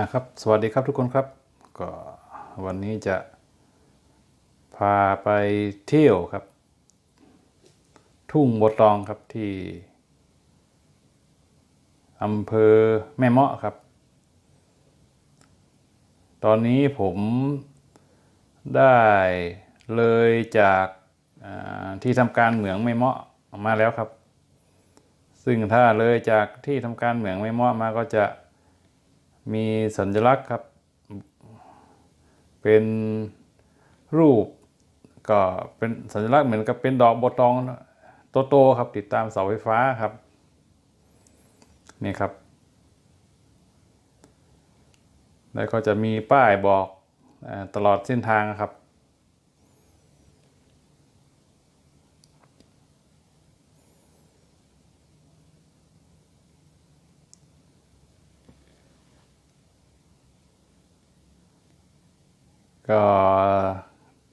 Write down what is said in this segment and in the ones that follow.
อ่าครับ สวัสดีครับทุกคนครับ ก็วันนี้จะพาไปเที่ยวครับ ทุ่งบัวตองครับที่อำเภอแม่เมาะครับ ตอนนี้ผมได้เลยจากาที่ทำการเหมืองแม่เมาะมาแล้วครับ ซึ่งถ้าเลยจากที่ทำการเหมืองแม่เมาะมาก็จะ มีสัญลักษณ์ครับ เป็นรูปก็เป็นสัญลักษณ์เหมือนกับเป็นดอกบัวตองโตๆครับ ติดตามเสาไฟฟ้าครับนี่ครับ แล้วก็จะมีป้ายบอกตลอดเส้นทางครับ ก็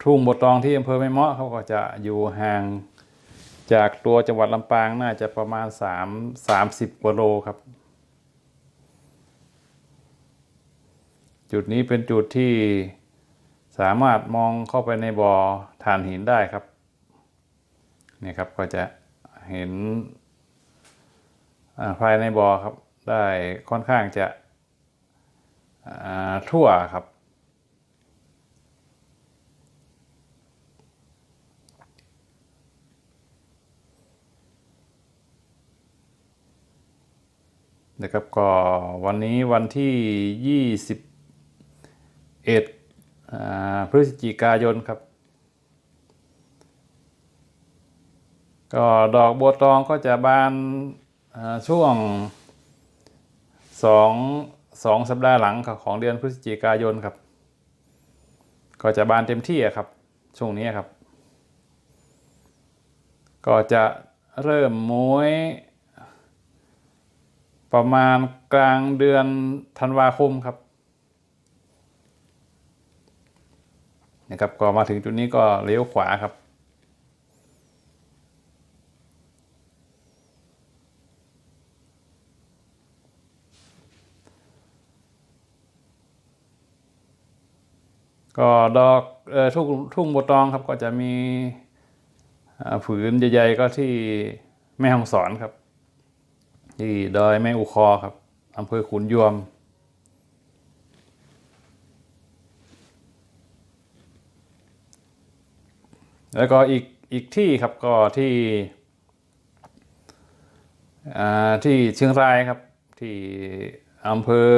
ทุ่งบัวตองที่อำเภอแม่เมาะเขาก็จะอยู่ห่างจากตัวจังหวัดลำปางน่าจะประมาณ3 30กว่าโลครับ จุดนี้เป็นจุดที่สามารถมองเข้าไปในบ่อถ่านหินได้ครับนี่ครับก็จะเห็นภายในบ่อครับ ได้ค่อนข้างจะทั่วครับ นะครับก็วันนี้วันที่ 21อ่าพฤศจิกายนครับ ก็ดอกบัวตองก็จะบานช่วงสองสองสัปดาห์หลังของเดือนพฤศจิกายนครับ ก็จะบานเต็มที่ครับ ช่วงนี้ครับ ก็จะเริ่มม้วย ประมาณกลางเดือนธันวาคมครับนะครับก็มาถึงจุดนี้ก็เลี้ยวขวาครับ ก็ดอกเอ่อทุ่งทุ่งบัวตองครับก็จะมีผืนใหญ่ๆก็ที่แม่ฮ่องสอนครับ ที่ดอยแม่อุคอครับอำเภอขุนยวม แล้วก็อีกอีกที่ครับก็ที่ที่เชียงรายครับที่อำเภอ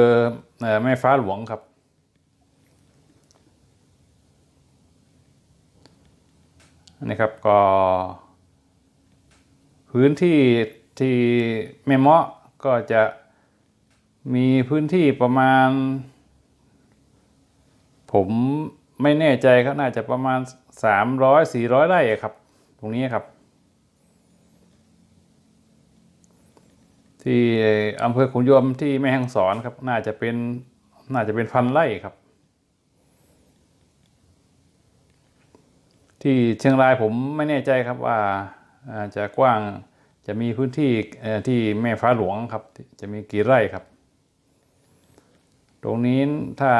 เอ่อแม่ฟ้าหลวงครับนะครับก็พื้นที่ ที่แม่เมาะก็จะมีพื้นที่ประมาณ ผมไม่แน่ใจครับน่าจะประมาณ 300 400 ไร่อะครับ ตรงนี้ครับ ที่อำเภอขุนยวมที่แม่ฮ่องสอนครับ น่าจะเป็นน่าจะเป็นพันไร่ครับ ที่เชียงรายผมไม่แน่ใจครับว่าอ่าจะกว้าง จะมีพื้นที่ที่แม่ฟ้าหลวงครับ จะมีกี่ไร่ครับ ตรงนี้ถ้า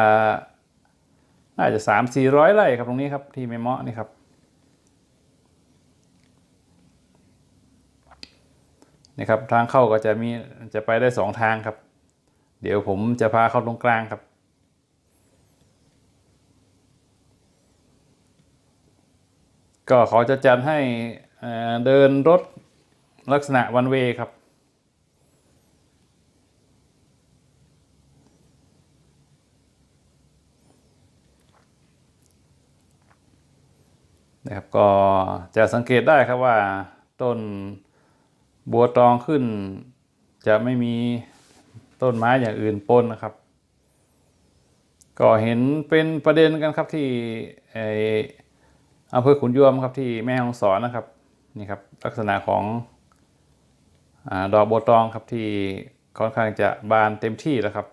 น่าจะสามสี่ร้อยไร่ครับตรงนี้ครับที่แม่เมาะนี่ครับ นี่ครับทางเข้าก็จะมีจะไปได้สองทางครับ เดี๋ยวผมจะพาเข้าตรงกลางครับก็เขาจะจัดให้เดินรถ ลักษณะวันเวครับ นะครับก็จะสังเกตได้ครับว่าต้นบัวตองขึ้น จะไม่มีต้นไม้อย่างอื่นปนนะครับ ก็เห็นเป็นประเด็นกันครับที่ไออำเภอขุนยวมครับที่แม่ฮ่องสอนนะครับนี่ครับลักษณะของ ดอกบัวตองครับที่ค่อนข้างจะบานเต็มที่แล้วครับ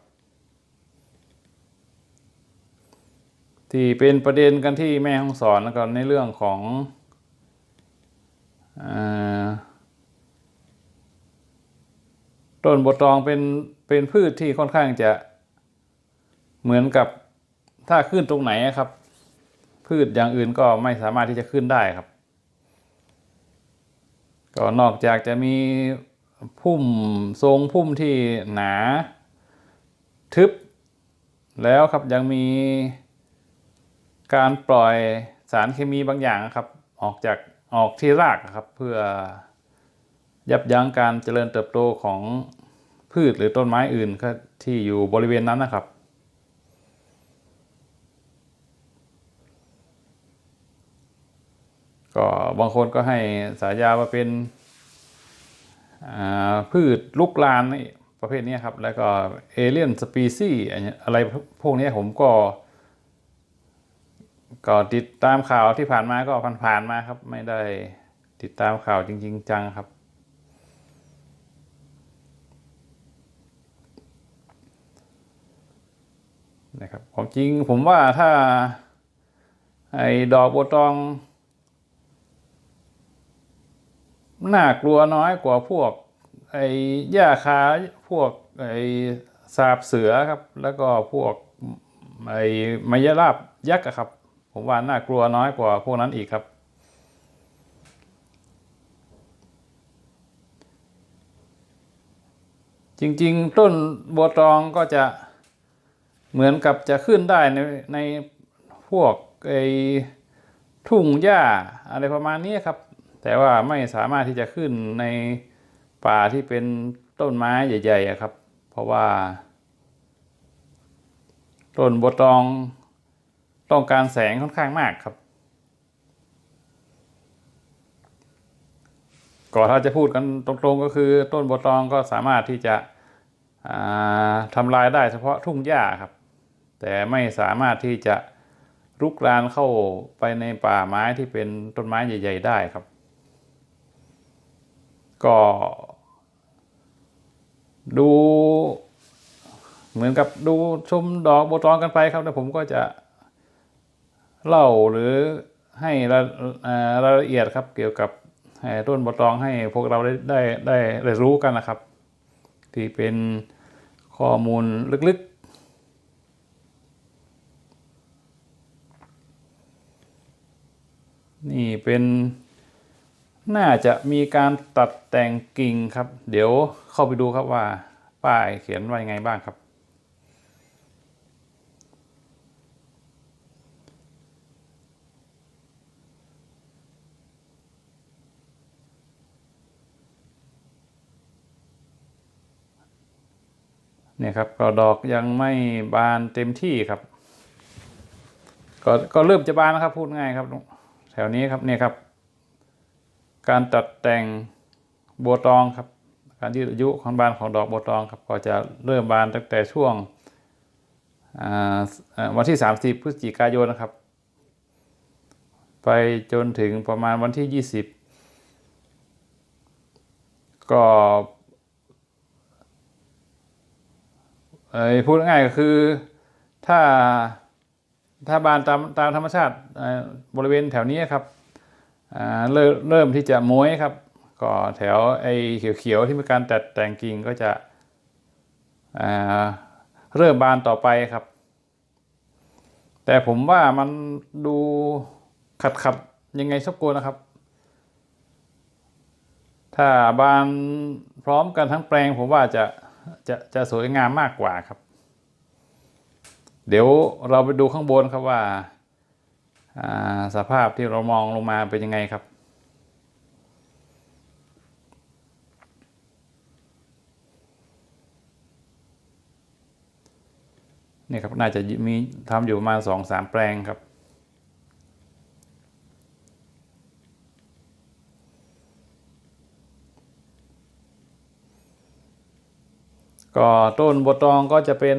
ที่เป็นประเด็นกันที่แม่ฮ่องสอนแล้วก็ในเรื่องของอต้นบัวตองเป็นเป็นพืชที่ค่อนข้างจะเหมือนกับถ้าขึ้นตรงไหนครับ พืชอย่างอื่นก็ไม่สามารถที่จะขึ้นได้ครับ ก็นอกจากจะมี พุ่มทรงพุ่มที่หนา ทึบ แล้วครับยังมีการปล่อยสารเคมีบางอย่างครับ ออกจากออกที่รากครับ เพื่อยับยั้งการเจริญเติบโตของพืชหรือต้นไม้อื่นที่อยู่บริเวณนั้นนะครับ ก็บางคนก็ให้สายาว่าเป็น พืชลุกลานนี่ประเภทนี้ครับ แล้วก็เอเลียนสปีซีอะไรพวกนี้ผมก็ ก็ติดตามข่าวที่ผ่านมาก็ผ่านๆมาครับ ไม่ได้ติดตามข่าวจริง ๆ จังครับนะครับของจริงผมว่าถ้าไอ้ดอกบัวตอง น่ากลัวน้อยกว่าพวกไอ้หญ้าคาพวกไอ้สาบเสือครับ แล้วก็พวกไอ้มายราบยักษ์ครับ ผมว่าน่ากลัวน้อยกว่าพวกนั้นอีกครับ จริงๆ ต้นบัวตองก็จะเหมือนกับจะขึ้นได้ในในพวกไอ้ทุ่งหญ้าอะไรประมาณนี้ครับ แต่ว่าไม่สามารถที่จะขึ้นในป่าที่เป็นต้นไม้ใหญ่ๆครับ เพราะว่า ต้นบัวตองต้องการแสงค่อนข้างมากครับก็ถ้าจะพูดกันตรงๆก็คือต้นบัวตองก็สามารถที่จะทำลายได้เฉพาะทุ่งหญ้าครับ แต่ไม่สามารถที่จะรุกรานเข้าไปในป่าไม้ที่เป็นต้นไม้ใหญ่ ๆ ได้ครับ ก็ ดู เหมือนกับดูชมดอกบัวตองกันไปครับ แล้วผมก็จะเล่าหรือให้รายละเอียดครับ เกี่ยวกับต้นบัวตองให้พวกเราได้ได้ได้ได้รู้กันนะครับ ที่เป็นข้อมูลลึกๆ นี่เป็น น่าจะมีการตัดแต่งกิ่งครับ เดี๋ยวเข้าไปดูครับว่า ป้ายเขียนว่ายังไงบ้างครับ เนี่ยครับก็ดอกยังไม่บานเต็มที่ครับ ก็ก็เริ่มจะบานนะครับพูดง่ายครับ แถวนี้ครับเนี่ยครับ การตัดแต่งบัวตองครับ การยืดอายุของบานของดอกบัวตองครับก็จะเริ่มบานตั้งแต่ช่วงวันที่ 30 พฤศจิกายนนะครับ ไปจนถึงประมาณวันที่ 20 ก็พูดง่ายก็คือถ้าถ้าบานตามตามธรรมชาติบริเวณแถวนี้ครับ เริ่มที่จะม้วยครับ ก็แถวไอ้เขียวๆที่มีการตัดแต่งกิ่งก็จะเริ่มบานต่อไปครับ แต่ผมว่ามันดูขัดขัดยังไงสักกนนะครับ ถ้าบานพร้อมกันทั้งแปลงผมว่าจะจะจะสวยงามมากกว่าครับ เดี๋ยวเราไปดูข้างบนครับว่า สภาพที่เรามองลงมาเป็นยังไงครับ นี่ครับน่าจะมีทำอยู่ประมาณสองสามแปลงครับก็ต้นบัวตองก็จะเป็น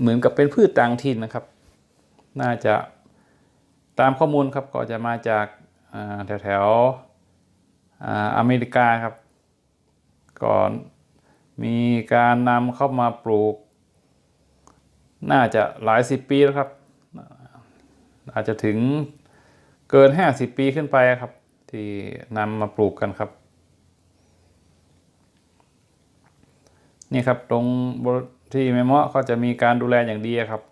เหมือนกับเป็นพืชต่างถิ่นนะครับ น่าจะ ตามข้อมูลครับก็จะมาจากาแถวแถวๆอเมริกาครับ ก่อนมีการนำเข้ามาปลูก น่าจะหลายสิบปีแล้วครับ อาจจะถึงเกินห้าสิบปีขึ้นไปครับ ที่นำมาปลูกกันครับ นี่ครับตรงที่แม่เมาะเขาจะมีการดูแลอย่างดีครับ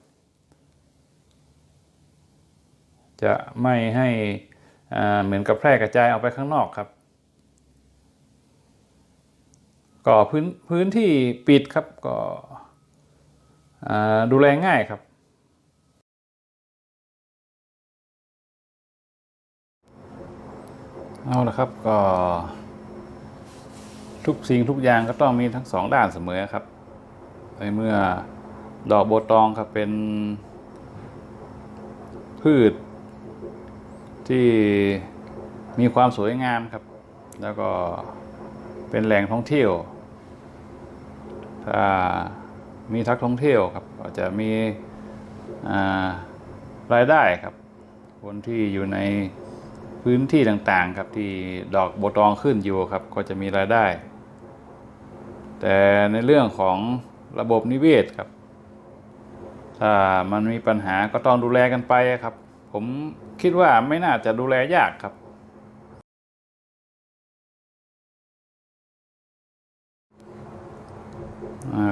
จะไม่ให้เหมือนกับแพร่กระจายออกไปข้างนอกครับ ก็พื้นพื้นที่ปิดครับก็ดูแลง่ายครับ เอาละครับก็ ทุกสิ่งทุกอย่างก็ต้องมีทั้งสองด้านเสมอครับในเมื่อดอกโบตองครับเป็นพืช ที่มีความสวยงามครับ แล้วก็เป็นแหล่งท่องเที่ยว ถ้ามีทักท่องเที่ยวครับก็จะมีรายได้ครับ คนที่อยู่ในพื้นที่ต่างๆครับที่ดอกโบวตองขึ้นอยู่ครับ ก็จะมีรายได้ แต่ในเรื่องของระบบนิเวศครับ ถ้ามันมีปัญหาก็ต้องดูแลกันไปครับ ผม คิดว่าไม่น่าจะดูแลยากครับ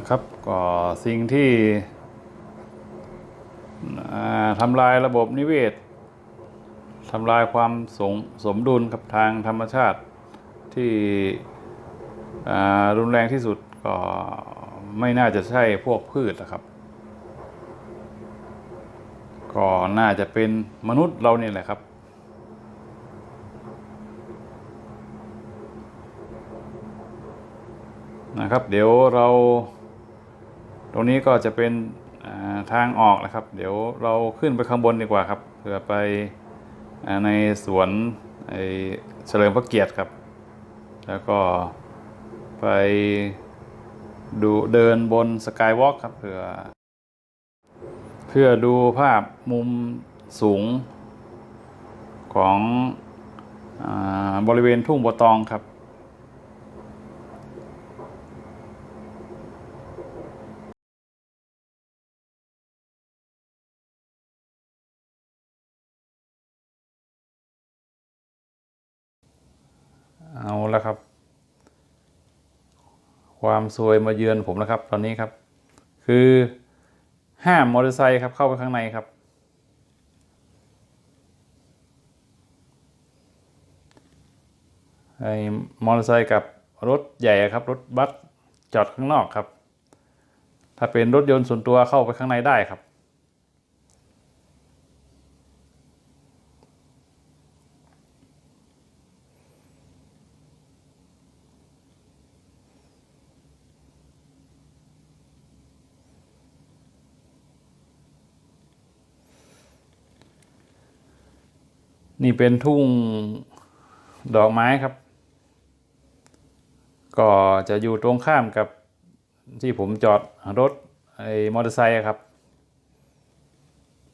ครับก็สิ่งที่ทำลายระบบนิเวศทำลายความสงสมดุลกับทางธรรมชาติที่รุนแรงที่สุดก็ไม่น่าจะใช่พวกพืชนะครับ ก็น่าจะเป็นมนุษย์เราเนี่ยแหละครับ นะครับ เดี๋ยวเรา ตรงนี้ก็จะเป็นาทางออกนะครับ เดี๋ยวเราขึ้นไปข้างบนดีกว่าครับเพื่อไปอในสวนไอเฉลิมพระเกียรติครับ แล้วก็ไปดูเดินบนสกายวอล์กครับเพื่อ เพื่อดูภาพมุมสูงของอบริเวณทุ่งบัวตองครับเอาแล้วครับ ความซวยมาเยือนผมแล้วครับ ตอนนี้ครับ คือ ห้ามมอเตอร์ไซค์ครับเข้าไปข้างในครับ ไอ้มอเตอร์ไซค์กับรถใหญ่ครับ รถบัสจอดข้างนอกครับ ถ้าเป็นรถยนต์ส่วนตัวเข้าไปข้างในได้ครับ นี่เป็นทุ่งดอกไม้ครับ ก็จะอยู่ตรงข้ามกับที่ผมจอดรถไอ้มอเตอร์ไซค์ครับ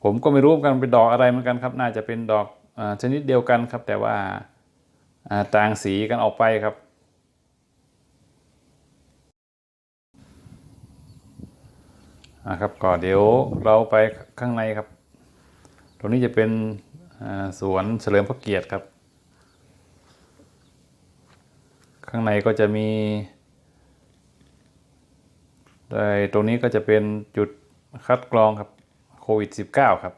ผมก็ไม่รู้เหมือนกันเป็นดอกอะไรเหมือนกันครับ น่าจะเป็นดอกอชนิดเดียวกันครับ แต่ว่าต่างสีกันออกไปครับครับก็เดี๋ยวเราไปข้างในครับ ตรงนี้จะเป็น สวนเฉลิมพระเกียรติครับ ข้างในก็จะมีโดยตรงนี้ก็จะเป็นจุดคัดกรองครับโควิด -19 ครับ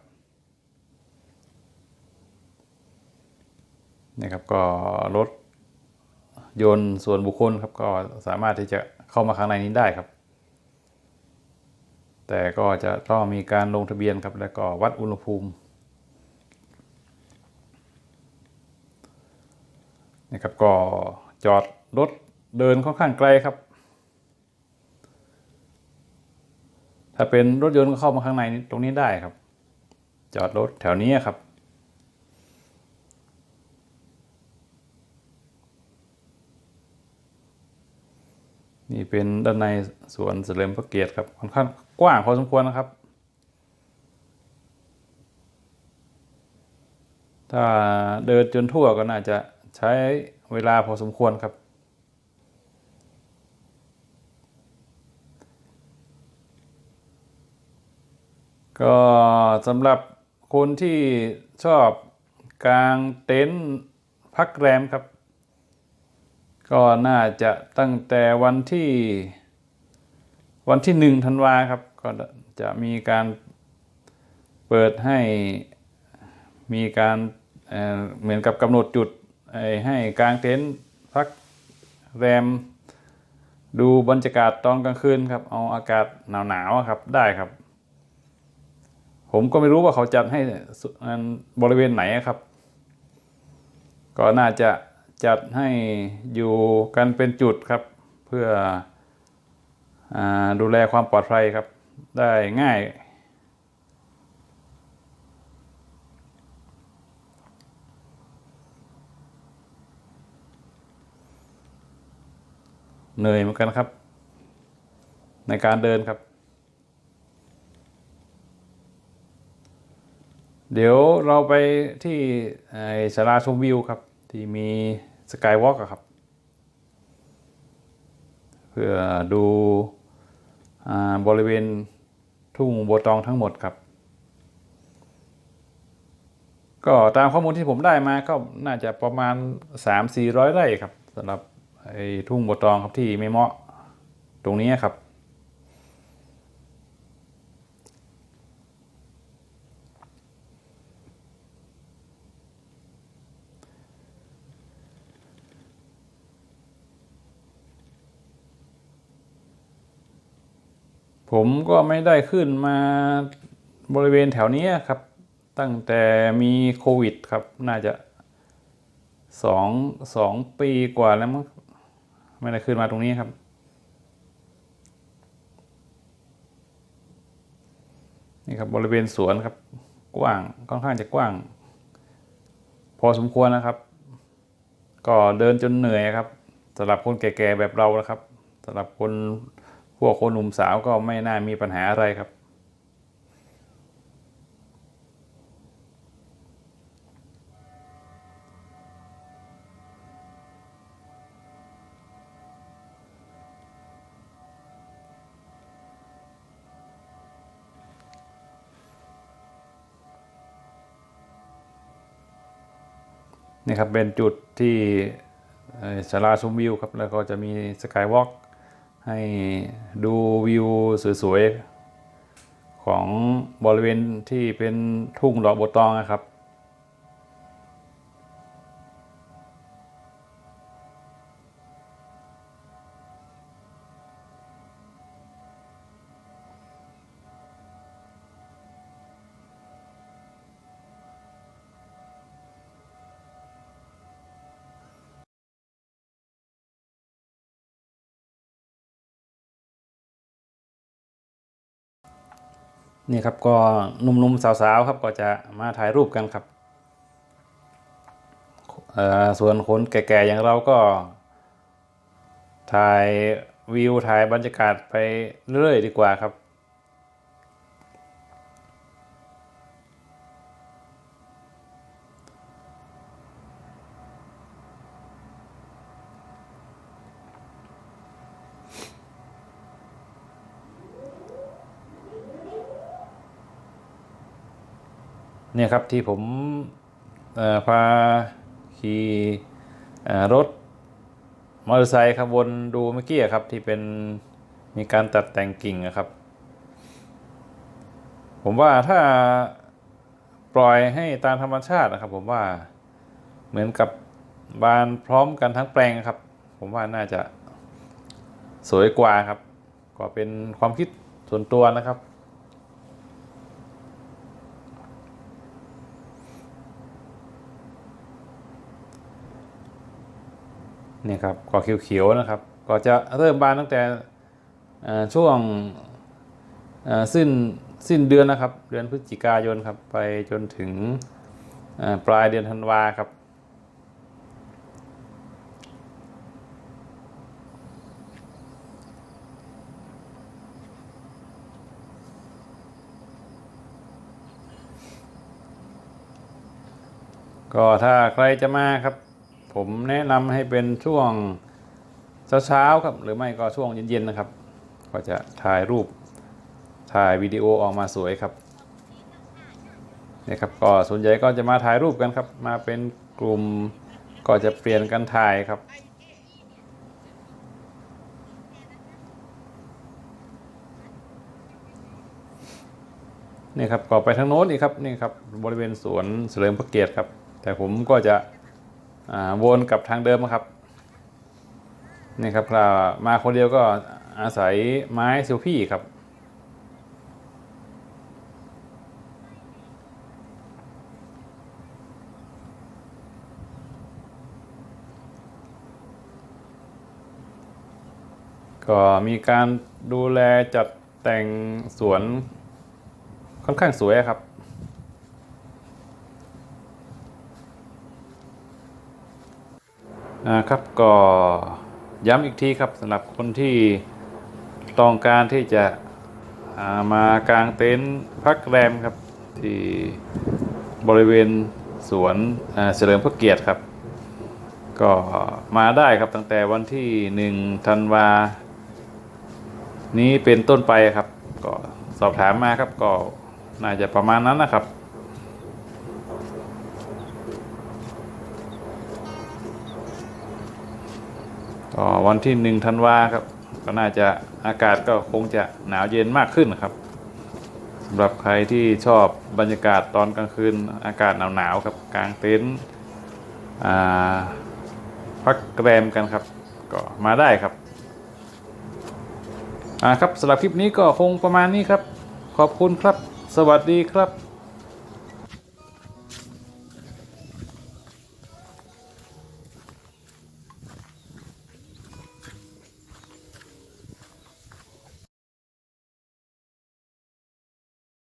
นี่ครับก็รถยนต์ส่วนบุคคลครับก็สามารถที่จะเข้ามาข้างในนี้ได้ครับ แต่ก็จะต้องมีการลงทะเบียนครับแล้วก็วัดอุณหภูมิ นะครับก็จอดรถเดินค่อนข้างไกลครับ ถ้าเป็นรถยนต์ก็เข้ามาข้างในตรงนี้ได้ครับ จอดรถแถวนี้ครับ นี่เป็นด้านในสวนเฉลิมพระเกียรติครับค่อนข้างกว้างพอสมควรนะครับถ้าเดินจนทั่วก็น่าจะ ใช้เวลาพอสมควรครับ ก็สำหรับคนที่ชอบกางเต็นท์พักแรมครับ ก็น่าจะตั้งแต่วันที่วันที่หนึ่งธันวาครับ ก็จะมีการเปิดให้มีการเเหมือนกับกำหนดจุด ให้กางเต็นท์พักแรม ดูบรรยากาศตอนกลางคืนครับ เอาอากาศหนาวๆครับได้ครับ ผมก็ไม่รู้ว่าเขาจัดให้บริเวณไหนครับ ก็น่าจะจัดให้อยู่กันเป็นจุดครับ เพื่ออดูแลความปลอดภัยครับ ได้ง่าย เหนื่อยเหมือนกันครับ ในการเดินครับ เดี๋ยวเราไปที่ไอ้สาราชมวิวครับ ที่มีสกายวอล์กครับ เพื่อดูอบริเวณทุ่งบัวตองทั้งหมดครับ ก็ตามข้อมูลที่ผมได้มาก็น่าจะประมาณ 3-400 ไร่ครับสำหรับ ไอ้ทุ่งบัวตองครับที่ไม่เหมาะตรงนี้ครับ ผมก็ไม่ได้ขึ้นมาบริเวณแถวนี้ครับ ตั้งแต่มีโควิดครับ น่าจะสองสองปีกว่าแล้วมั้ง ไม่ได้ขึ้นมาตรงนี้ครับ นี่ครับบริเวณสวนครับ กว้างค่อนข้างจะกว้าง พอสมควรนะครับ ก็เดินจนเหนื่อยครับสำหรับคนแก่ๆแบบเรานะครับสำหรับคนพวกคนหนุ่มสาวก็ไม่น่ามีปัญหาอะไรครับ ครับเป็นจุดที่ศาลาชมวิวครับแล้วก็จะมีสกายวอล์กให้ดูวิวสวยๆของบริเวณที่เป็นทุ่งดอกบัวตองนะครับ นี่ครับก็หนุ่มๆสาวๆครับก็จะมาถ่ายรูปกันครับส่วนคนแก่ๆอย่างเราก็ ถ่ายวิวถ่ายบรรยากาศไปเรื่อยๆดีกว่าครับ เนี่ยครับที่ผมพาขี่รถมอเตอร์ไซค์ครับวนดูเมื่อกี้ครับที่เป็นมีการตัดแต่งกิ่งอะครับ ผมว่าถ้าปล่อยให้ตามธรรมชาตินะครับ ผมว่าเหมือนกับบานพร้อมกันทั้งแปลงครับ ผมว่าน่าจะสวยกว่าครับก็เป็นความคิดส่วนตัวนะครับ นี่ยครับก็เขียวๆนะครับ ก็จะเริ่มบานตั้งแต่ช่วงสิ้นสิ้นเดือนนะครับ เดือนพฤศจิกายนครับ ไปจนถึงปลายเดือนธันวาครับ ก็ถ้าใครจะมาครับ ผมแนะนำให้เป็นช่วงเช้าครับ หรือไม่ก็ช่วงเย็นๆนะครับ ก็จะถ่ายรูปถ่ายวิดีโอออกมาสวยครับนี่ครับก็ส่วนใหญ่ก็จะมาถ่ายรูปกันครับ มาเป็นกลุ่มก็จะเปลี่ยนกันถ่ายครับนี่ครับก็ไปทางโน้นอีกครับนี่ครับบริเวณสวนเสลิมพระเกียรติครับ แต่ผมก็จะ วนกลับทางเดิมครับนี่ครับถ้ามาคนเดียวก็อาศัยไม้ซิลพี่ครับก็มีการดูแลจัดแต่งสวนค่อนข้างสวยครับ อ่าครับก็ย้ำอีกทีครับสำหรับคนที่ต้องการที่จะามากางเต็นท์พักแรมครับที่บริเวณสวนเฉลิมพระเกียรติครับ ก็มาได้ครับตั้งแต่วันที่หนึ่งธันวา นี้เป็นต้นไปครับ ก็สอบถามมาครับก็น่าจะประมาณนั้นนะครับ ก็วันที่หนึ่งธันวาครับ ก็น่าจะอากาศก็คงจะหนาวเย็นมากขึ้นครับสำหรับใครที่ชอบบรรยากาศตอนกลางคืนอากาศหนาวๆครับกลางเต็นท์พักแรมกันครับ ก็มาได้ครับอ่าครับสำหรับคลิปนี้ก็คงประมาณนี้ครับ ขอบคุณครับ สวัสดีครับ